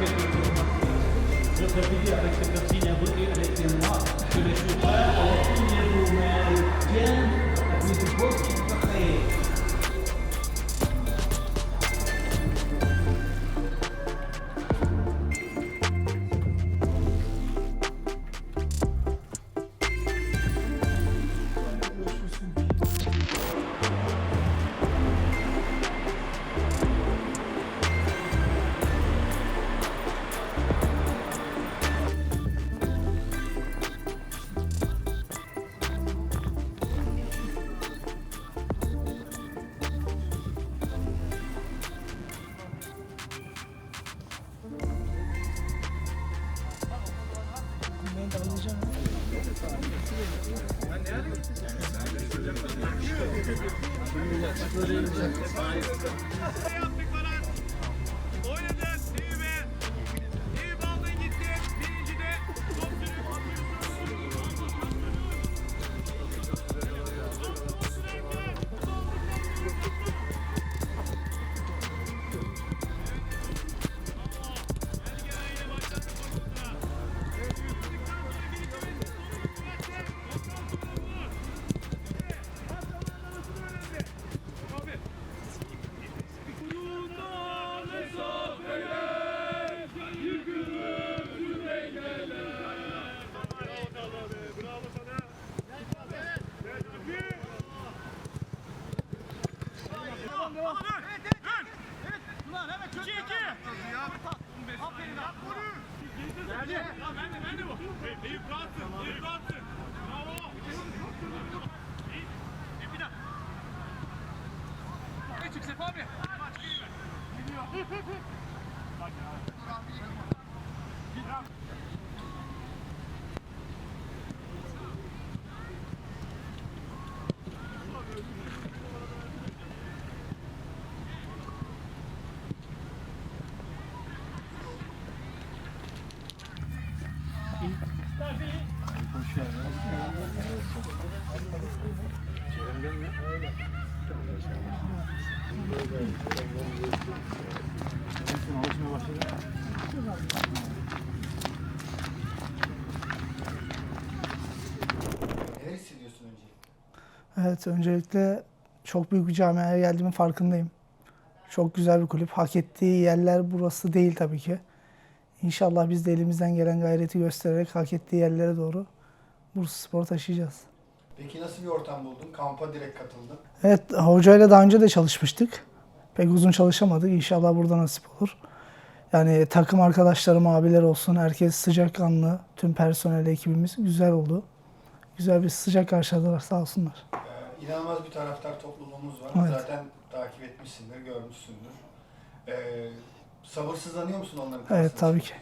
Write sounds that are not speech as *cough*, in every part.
quelques jours. Je préfère avec cette personne à voter avec moi que les chauffeurs. Yaptık falan. Oynadın. İyi be. İyi baldın gitti. Birinci de top sürüp Ben de ben de bu. Eyüp rahatsın. Eyüp rahatsın. Bravo. E, bir daha. Çık Sefa abi? Neler hissediyorsun önce? Evet, öncelikle çok büyük bir camiaya geldiğimin farkındayım. Çok güzel bir kulüp. Hak ettiği yerler burası değil tabii ki. İnşallah biz de elimizden gelen gayreti göstererek hak ettiği yerlere doğru Bursa Spor taşıyacağız. Peki nasıl bir ortam buldun? Kampa direkt katıldın. Evet, hocayla daha önce de çalışmıştık. Pek uzun çalışamadık. İnşallah burada nasip olur. Yani takım arkadaşlarım, abiler olsun. Herkes sıcakkanlı. Tüm personel ekibimiz güzel oldu. Güzel bir sıcak karşıladılar sağ olsunlar. Ee, inanılmaz bir taraftar topluluğumuz var. Evet. Zaten takip etmişsindir, görmüşsündür. Ee, sabırsızlanıyor musun onların Evet karşısına tabii ki.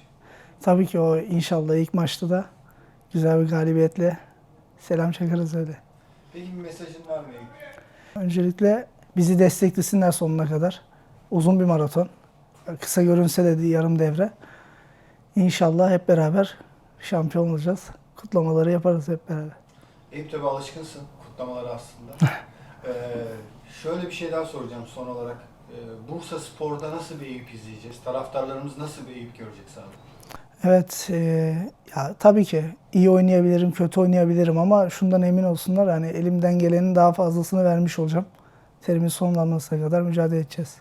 Tabii ki o inşallah ilk maçta da güzel bir galibiyetle selam çakarız öyle. Peki bir mesajın var mı? Öncelikle bizi desteklesinler sonuna kadar. Uzun bir maraton. Kısa görünse de yarım devre. İnşallah hep beraber şampiyon olacağız. Kutlamaları yaparız hep beraber. Eyüp tabii alışkınsın kutlamalara aslında. *laughs* ee, şöyle bir şey daha soracağım son olarak. Ee, Bursa Spor'da nasıl bir Eyüp izleyeceğiz? Taraftarlarımız nasıl bir Eyüp görecek sahada? Evet, e, ya tabii ki iyi oynayabilirim, kötü oynayabilirim ama şundan emin olsunlar hani elimden gelenin daha fazlasını vermiş olacağım. Terimin sonlanmasına kadar mücadele edeceğiz.